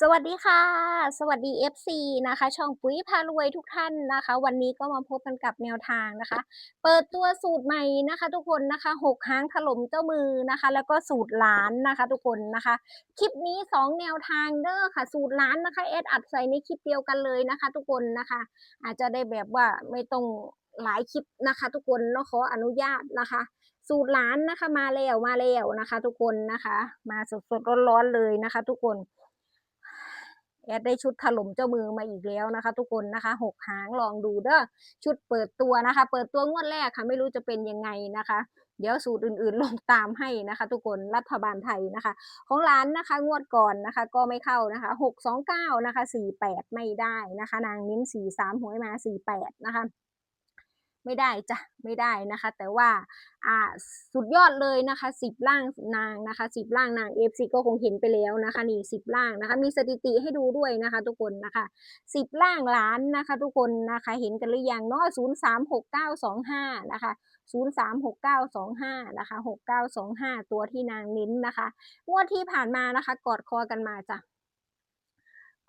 สวัสดีค่ะ สวัสดี FC นะคะ ช่องปุ๋ยพารวยทุกท่านนะคะ วันนี้ก็มาพบกันกับแนวทางนะคะ เปิดตัวสูตรใหม่นะคะ ทุกคนนะคะหกหางถล่มเจ้ามือนะคะ แล้วก็สูตรล้านนะคะ ทุกคนนะคะ คลิปนี้ 2 แนวทางเด้อค่ะ สูตรล้านนะคะเอดอัดใส่ในคลิปเดียวกันเลยนะคะ ทุกคนนะคะ อาจจะได้แบบว่าไม่ต้องหลายคลิปนะคะ ทุกคนเนาะขออนุญาตนะคะสูตรล้านนะคะมาแล้วมาแล้วนะคะ ทุกคนนะคะ มาสดๆร้อนๆเลยนะคะ ทุกคน แอดได้ชุดถล่มเจ้ามือมาอีกแล้วนะคะ ทุกคนนะคะหกหางลองดูเด้อชุดเปิดตัวนะคะ เปิดตัวงวดแรกค่ะไม่รู้จะเป็นยังไงนะคะ เดี๋ยวสูตรอื่นๆลงตามให้นะคะ ทุกคนรัฐบาลไทยนะคะ ของร้านนะคะงวดก่อนนะคะ ก็ไม่เข้านะคะหกสองเก้านะคะสี่แปดไม่ได้นะคะ นางนิ้นสี่สามหวยมาสี่แปดนะคะ ไม่ได้จ้ะไม่ได้นะคะ แต่ว่าอ่าสุดยอดเลยนะคะสิบล่างนางนะคะสิบล่างนางเอฟซีก็คงเห็นไปแล้วนะคะนี่สิบล่างนะคะ มีสถิติให้ดูด้วยนะคะ ทุกคนนะคะสิบล่างล้านนะคะ ทุกคนนะคะเห็นกันหรือยังเนาะศูนย์สามหกเก้าสองห้านะคะศูนย์สามหกเก้าสองห้านะคะหกเก้าสองห้าตัวที่นางเน้นนะคะงวดที่ผ่านมานะคะ กอดคอกันมาจ้ะ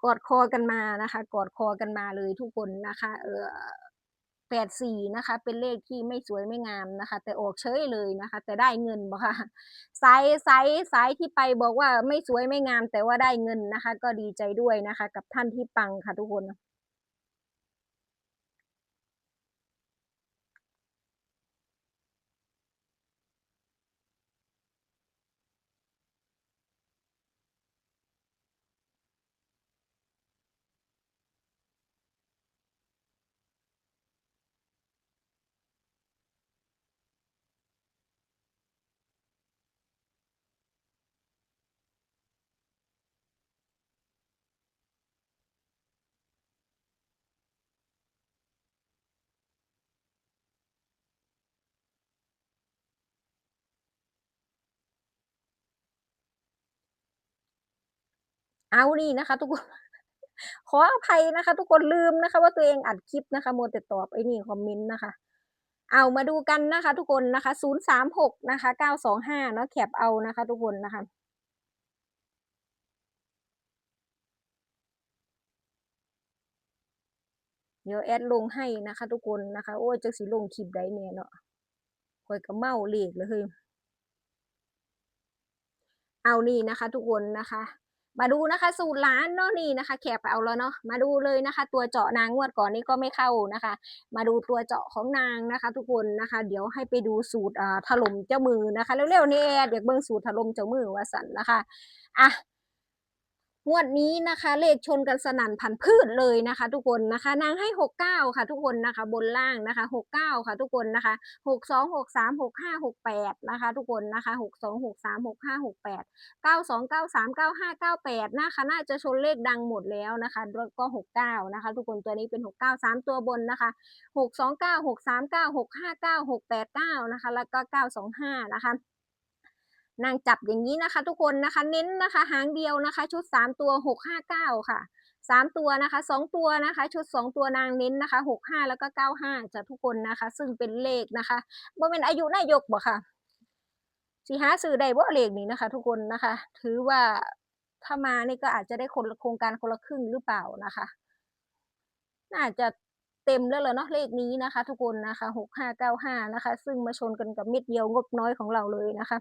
กอดคอกันมานะคะ กอดคอกันมาเลยทุกคนนะคะ เออ แปดสี่นะคะ เป็นเลขที่ไม่สวยไม่งามนะคะ แต่ออกเฉยเลยนะคะ แต่ได้เงินบ่ค่ะสายสายสายที่ไปบอกว่าไม่สวยไม่งาม แต่ว่าได้เงินนะคะ ก็ดีใจด้วยนะคะ กับท่านที่ปังค่ะทุกคน เอานี่นะคะ ทุกคนขออภัยนะคะ ทุกคนลืมนะคะ ว่าตัวเองอัดคลิปนะคะโมแต่ตอบไอ้นี่คอมเมนต์นะคะ เอามาดูกันนะคะ ทุกคนนะคะศูนย์สามหกนะคะเก้าสองห้าเนาะแคปเอานะคะ ทุกคนนะคะเดี๋ยวแอดลงให้นะคะ ทุกคนนะคะ โอ้ยจักสิลงคลิปใดเนี่ยเนาะคอยก็เมาเลขเลยเฮ้ยเอานี่นะคะ ทุกคนนะคะ มาดูนะคะ สูตรล้านเนาะนี่นะคะแคปเอาแล้วเนาะมาดูเลยนะคะ ตัวเจาะนางงวดก่อนนี้ก็ไม่เข้านะคะ มาดูตัวเจาะของนางนะคะ ทุกคนนะคะ เดี๋ยวให้ไปดูสูตรอ่าถล่มเจ้ามือนะคะเร็วๆนี่แอดอยากเบิ่งสูตรถล่มเจ้ามือว่าสันนะคะอะ งวดนี้นะคะ เลขชนกันสนั่นพันพืชเลยนะคะ ทุกคนนะคะ นางให้หกเก้าค่ะ ทุกคนนะคะ บนล่างนะคะหกเก้าค่ะ ทุกคนนะคะหกสองหกสามหกห้าหกแปดนะคะ ทุกคนนะคะหกสองหกสามหกห้าหกแปดเก้าสองเก้าสามเก้าห้าเก้าแปดนะคะ น่าจะชนเลขดังหมดแล้วนะคะแล้วก็หกเก้านะคะ ทุกคนตัวนี้เป็นหกเก้าสามตัวบนนะคะหกสองเก้าหกสามเก้าหกห้าเก้าหกแปดเก้านะคะ แล้วก็เก้าสองห้านะคะ นางจับอย่างนี้นะคะ ทุกคนนะคะเน้นนะคะ หางเดียวนะคะ ชุดสามตัวหกห้าเก้าค่ะสามตัวนะคะสองตัวนะคะ ชุดสองตัวนางเน้นนะคะหกห้าแล้วก็เก้าห้าจะทุกคนนะคะ ซึ่งเป็นเลขนะคะบ่เป็นอายุนายกบ่ค่ะสีหาสื่อได้บ่เลขนี้นะคะ ทุกคนนะคะ ถือว่าถ้ามานี่ก็อาจจะได้คนโครงการคนละครึ่งหรือเปล่านะคะ น่าจะเต็มแล้วเหรอเนาะเลขนี้นะคะ ทุกคนนะคะหกห้าเก้าห้านะคะ ซึ่งมาชนกันกับเม็ดเดียวงบน้อยของเราเลยนะคะ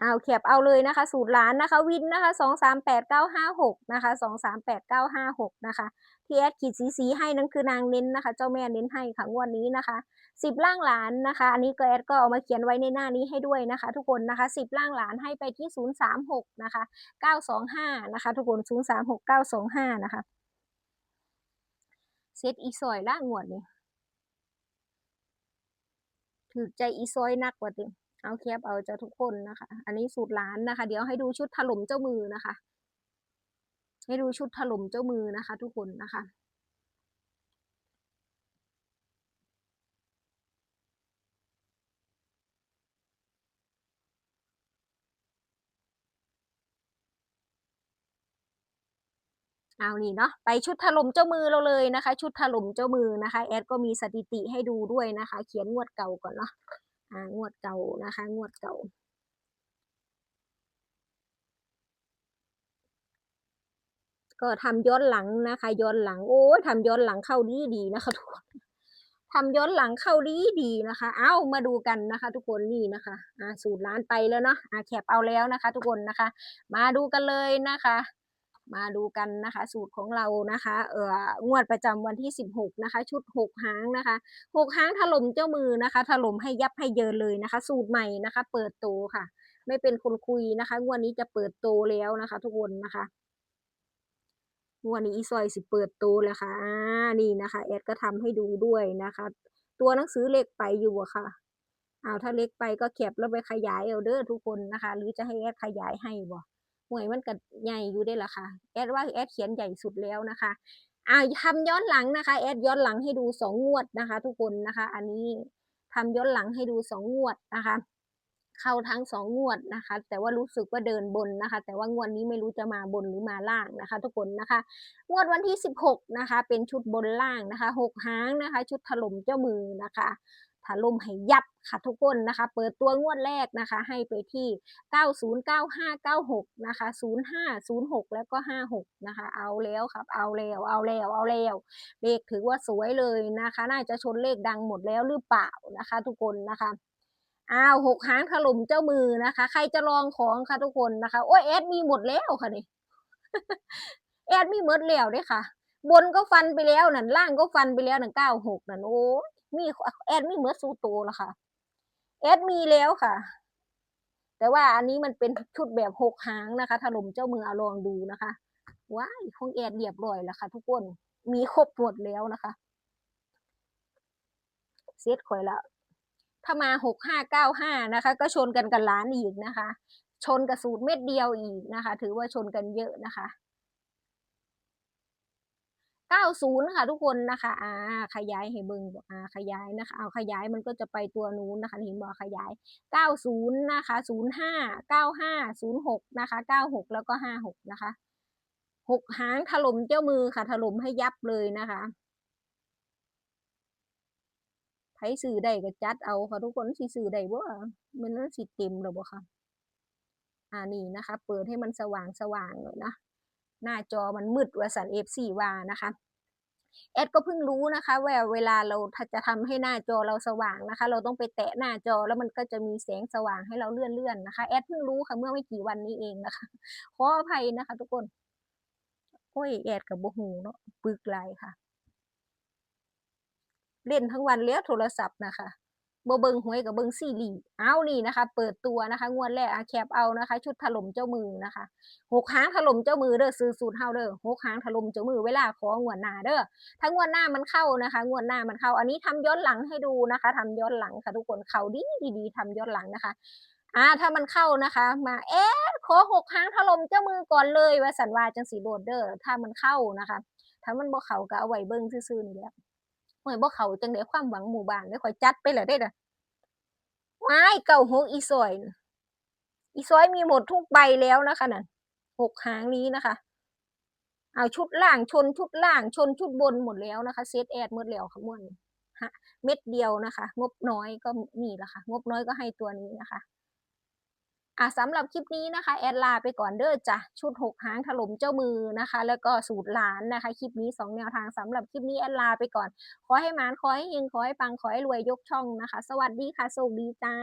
เอาแคบเอาเลยนะคะ สูตรล้านนะคะ วินนะคะสองสามแปดเก้าห้าหกนะคะสองสามแปดเก้าห้าหกนะคะที่แอดขีดสีสีให้นั่นคือนางเน้นนะคะ เจ้าแม่เน้นให้ค่ะงวดนี้นะคะสิบล่างหลานนะคะ อันนี้ก็แอดก็เอามาเขียนไว้ในหน้านี้ให้ด้วยนะคะ ทุกคนนะคะสิบล่างหลานให้ไปที่ศูนย์สามหกนะคะเก้าสองห้านะคะ ทุกคนศูนย์สามหกเก้าสองห้านะคะเซตอีซอยละงงวดนี้ถือใจอีซอยนักกว่าเติ เอาแคปเอาจะทุกคนนะคะ อันนี้สูตรล้านนะคะ เดี๋ยวให้ดูชุดถล่มเจ้ามือนะคะ ให้ดูชุดถล่มเจ้ามือนะคะ ทุกคนนะคะเอานี่เนาะไปชุดถล่มเจ้ามือเราเลยนะคะ ชุดถล่มเจ้ามือนะคะ แอดก็มีสถิติให้ดูด้วยนะคะ เขียนงวดเก่าก่อนเนาะ่างวดเก่านะคะ งวดเก่า ก็ทำย้อนหลังนะคะ ย้อนหลังโอ้ทำย้อนหลังเข้าดีดีนะคะทุกคนทำย้อนหลังเข้าดีดีนะคะ เอามาดูกันนะคะ ทุกคนนี่นะคะอ่าสูตรล้านไปแล้วเนาะอ่าแคบเอาแล้วนะคะ ทุกคนนะคะ มาดูกันเลยนะคะ มาดูกันนะคะ สูตรของเรานะคะเอ่องวดประจำวันที่ 16 นะคะ ชุด 6 หางนะคะ 6 หางถล่มเจ้ามือนะคะ ถล่มให้ยับให้เยินเลยนะคะ สูตรใหม่นะคะ เปิดโตค่ะ ไม่เป็นคนคุยนะคะ งวดนี้จะเปิดโตแล้วนะคะ ทุกคนนะคะงวดนี้อีซอยสิเปิดโตแล้วค่ะอ่านี่นะคะแอดก็ทำให้ดูด้วยนะคะ ตัวหนังสือเล็กไปอยู่อะค่ะเอาถ้าเล็กไปก็แคปแล้วไปขยายเอาเด้อทุกคนนะคะ หรือจะให้แอดขยายให้บ่ หวยมันก็ใหญ่อยู่ได้ละค่ะแอดว่าแอดเขียนใหญ่สุดแล้วนะคะอ่าทำย้อนหลังนะคะแอดย้อนหลังให้ดูสองงวดนะคะ ทุกคนนะคะ อันนี้ทำย้อนหลังให้ดูสองงวดนะคะ เข้าทั้งสองงวดนะคะ แต่ว่ารู้สึกว่าเดินบนนะคะ แต่ว่างวดนี้ไม่รู้จะมาบนหรือมาล่างนะคะ ทุกคนนะคะ งวดวันที่ 16 นะคะ เป็นชุดบนล่างนะคะหกหางนะคะ ชุดถล่มเจ้ามือนะคะ ถล่มให้ยับค่ะทุกคนนะคะ เปิดตัวงวดแรกนะคะ ให้ไปที่ 909596 นะคะ 0506 แล้วก็ 56 นะคะ เอาแล้วครับ เอาแล้ว เอาแล้ว เอาแล้ว เลขถือว่าสวยเลยนะคะ น่าจะชนเลขดังหมดแล้วหรือเปล่านะคะ ทุกคนนะคะอ้าวหกหางถล่มเจ้ามือนะคะ ใครจะลองของคะทุกคนนะคะ โอ้ยแอดมีหมดแล้วค่ะนี่แอดมีหมดแล้วเด้ค่ะ บนก็ฟันไปแล้วนั่นล่างก็ฟันไปแล้วนั่นเก้าหกนั่นโอ้ย มีแอดมีเหมือสูโตแล้วค่ะแอดมีแล้วค่ะ แต่ว่าอันนี้มันเป็นชุดแบบหกหางนะคะถล่มเจ้ามือเอาลองดูนะคะว้ายของแอดเรียบร้อยแล้วค่ะ ทุกคนมีครบหมดแล้วนะคะเซตข่อยแล้วถ้ามาหกห้าเก้าห้านะคะ ก็ชนกันกับล้านอีกนะคะ ชนกับสูตรเม็ดเดียวอีกนะคะ ถือว่าชนกันเยอะนะคะ 90 ค่ะทุกคนนะคะอ่าขยายให้เบิ่งอ่าขยายนะคะ เอาขยายมันก็จะไปตัวนู้นนะคะ เห็นบ่ขยาย 90 นะคะ 05 95 06 นะคะ 96 แล้วก็ 56 นะคะหกหางถล่มเจ้ามือค่ะ ถล่มให้ยับเลยนะคะไผซื้อได้ก็จัดเอาค่ะทุกคนสิซื้อได้บ่มันมันสิเต็มแล้วบ่คะอ่านี่นะคะ เปิดให้มันสว่างสว่างหน่อยนะ หน้าจอมันมืดว่าสัน F4 ว่านะคะแอดก็เพิ่งรู้นะคะว่าเวลาเราถ้าจะทำให้หน้าจอเราสว่างนะคะ เราต้องไปแตะหน้าจอแล้วมันก็จะมีแสงสว่างให้เราเลื่อนๆนะคะแอดเพิ่งรู้ค่ะเมื่อไม่กี่วันนี้เองนะคะ ขออภัยนะคะ ทุกคนโอ้ยแอดกับบ่ฮู้เนาะปึกหลายค่ะ เล่นทั้งวันแล้วโทรศัพท์นะคะ บ่เบิงหวยกับเบิงซีรีส์เอานี่นะคะ เปิดตัวนะคะ งวดแรกอะแคปเอานะคะ ชุดถล่มเจ้ามือนะคะหกหางถล่มเจ้ามือเด้อซื้อสูตรเฮาเด้อหกหางถล่มเจ้ามือเวลาของวดหน้าเด้อถ้างวดหน้ามันเข้านะคะ งวดหน้ามันเข้า อันนี้ทำย้อนหลังให้ดูนะคะทำย้อนหลังค่ะทุกคนเขาดีดีๆทำย้อนหลังนะคะอ่าถ้ามันเข้านะคะ มาเอ๊ะขอหกหางถล่มเจ้ามือก่อนเลยว่าสันวาจังสีโดดเด้อถ้ามันเข้านะคะ ถ้ามันบ่เข้าก็เอาไว้เบิ่งซื่อๆนี่แหละ หวยบ่เขาจังได๋ความหวังหมู่บ้านได้ข่อยจัดไปแล้วเด้อว้ายเก้าหกอีซอยอีซอยมีหมดทุกใบแล้วนะคะนั่นหกหางนี้นะคะ เอาชุดล่างชนชุดล่างชนชุดบนหมดแล้วนะคะเซตแอดหมดแล้วค่ะม่วนฮะเม็ดเดียวนะคะ งบน้อยก็นี่แหละค่ะ งบน้อยก็ให้ตัวนี้นะคะ อะสำหรับคลิปนี้นะคะแอดลาไปก่อนเด้อจ้ะชุดหกหางถล่มเจ้ามือนะคะ แล้วก็สูตรหลานนะคะ คลิปนี้สองแนวทางสำหรับคลิปนี้แอดลาไปก่อน ขอให้มานขอให้เฮงขอให้ปังขอให้รวยยกช่องนะคะ สวัสดีค่ะโชคดีจ้า